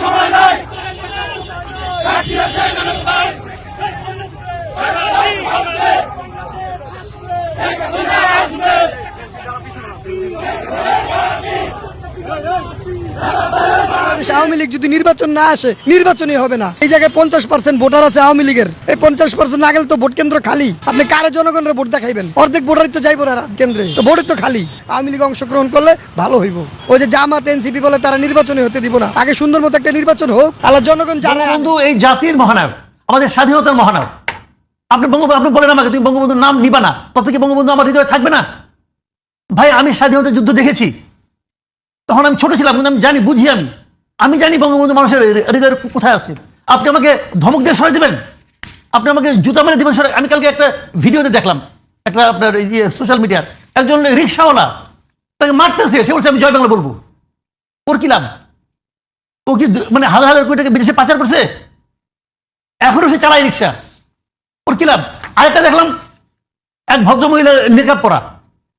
সময় নাই বাংলাদেশ আওয়ামী লীগ যদি নির্বাচন না আসে নির্বাচনই হবে না। এই জায়গায় পঞ্চাশ পার্সেন্ট ভোটার আছে আওয়ামী লীগের। এই পঞ্চাশ পার্সেন্ট না গেলে তো ভোট কেন্দ্র খালি। আপনি কারে জনগণের ভোট দেখাইবেন? অর্ধেক ভোটারই তো যাইব না কেন্দ্রে। তো ভোটের তো খালি। আওয়ামী লীগ অংশগ্রহণ করলে ভালো হইব। ওই যে জামাত এনসিপি বলে তারা নির্বাচনে হতে দিব না। আগে সুন্দর মতো একটা নির্বাচন হোক আল্লাহ জনগণ জানে বঙ্গবন্ধু এই জাতির মহানায়ক আমাদের স্বাধীনতার মহানায়ক। আপনি বঙ্গবন্ধু আপনি বলেন আমাকে তুমি বঙ্গবন্ধুর নাম নিবা না। তত কি বঙ্গবন্ধু আমার হৃদয়ে থাকবে না? ভাই আমি স্বাধীনতা যুদ্ধ দেখেছি। তখন আমি ছোট ছিলাম কিন্তু আমি জানি বুঝি আমি। আমি জানি বঙ্গবন্ধু মানুষের হৃদয়ের কোথায় আছে। আপনি আমাকে ধমক দিয়ে সরে দেবেন? আপনি আমাকে জুতা মেরে দেবেন সরে আমি কালকে একটা ভিডিওতে দেখলাম। একটা আপনার এই যে সোশ্যাল মিডিয়ার একজন রিক্সাওয়ালা তাকে মারতেছে। সে বলছে আমি জয় বাংলা বলব। ওর কি লাভ? ও কি মানে হাজার হাজার কোটি টাকা বিদেশে পাচার করছে? এখনও সে চালায় রিক্সা। ওর কি লাভ? আরেকটা দেখলাম এক ভদ্র মহিলা নেকাব পরা।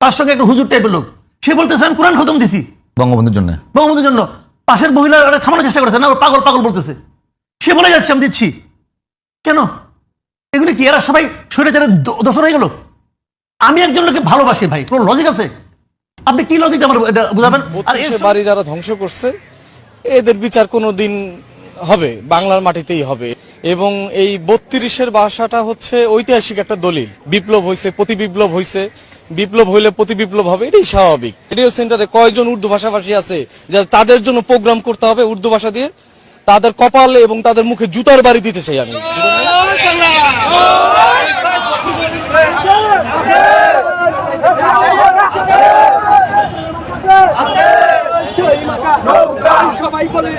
তার সঙ্গে একটা হুজুর টাইপের লোক। সে বলতেছে আমি কোরআন খতম দিছি। বঙ্গবন্ধুর জন্য? বঙ্গবন্ধুর জন্য। পাশের মহিলা ওরা থামানোর চেষ্টা করেছে না? ওর পাগল পাগল বলতেছে। সে বলে যাচ্ছে আমি দিচ্ছি। কেন? এগুলি কি? এরা সবাই শরীরে যারা দোষর হয়ে গেল? আমি একজন লোককে ভালোবাসি ভাই কোনো লজিক আছে? আপনি কি লজিক আমার এটা বুঝাবেন? আর বাড়ি যারা ধ্বংস করছে এদের বিচার কোনো দিন হবে, বাংলার মাটিতেই হবে। এবং এই বত্রিশের ভাষাটা হচ্ছে ঐতিহাসিক একটা দলিল। বিপ্লব হয়েছে প্রতি বিপ্লব হয়েছে বিপ্লব হইলে প্রতি বিপ্লব হবে, এটাই স্বাভাবিক। রেডিও সেন্টারে কয়জন উর্দু ভাষাভাষী আছে, যা তাদের জন্য প্রোগ্রাম করতে হবে উর্দু ভাষা দিয়ে? তাদের কপালে এবং তাদের মুখে জুতার বাড়ি দিতে চাই আমি। সবাই বলে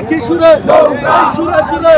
একই সুরে সুরে সুরে।